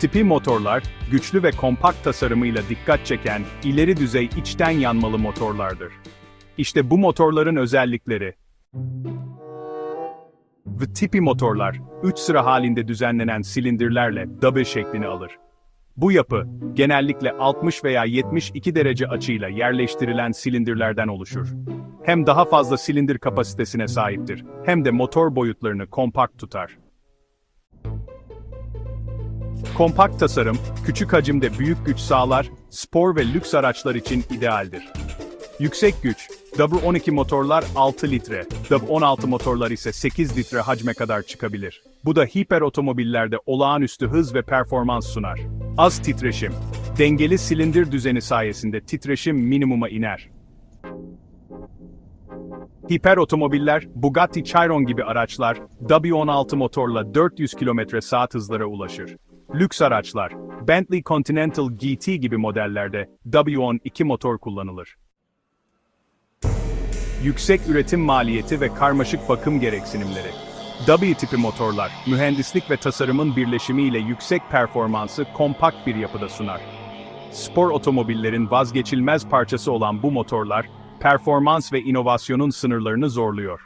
tipi motorlar, güçlü ve kompakt tasarımıyla dikkat çeken, ileri düzey içten yanmalı motorlardır. İşte bu motorların özellikleri. V tipi motorlar, 3 sıra halinde düzenlenen silindirlerle double şeklini alır. Bu yapı, genellikle 60 veya 72 derece açıyla yerleştirilen silindirlerden oluşur. Hem daha fazla silindir kapasitesine sahiptir, hem de motor boyutlarını kompakt tutar. Kompakt tasarım, küçük hacimde büyük güç sağlar, spor ve lüks araçlar için idealdir. Yüksek güç, W12 motorlar 6 litre, W16 motorlar ise 8 litre hacme kadar çıkabilir. Bu da hiper otomobillerde olağanüstü hız ve performans sunar. Az titreşim, dengeli silindir düzeni sayesinde titreşim minimuma iner. Hiper otomobiller, Bugatti Chiron gibi araçlar, W16 motorla 400 km saat hızlara ulaşır. Lüks araçlar, Bentley Continental GT gibi modellerde W12 motor kullanılır. Yüksek üretim maliyeti ve karmaşık bakım gereksinimleri. W tipi motorlar, mühendislik ve tasarımın birleşimiyle yüksek performansı kompakt bir yapıda sunar. Spor otomobillerin vazgeçilmez parçası olan bu motorlar, performans ve inovasyonun sınırlarını zorluyor.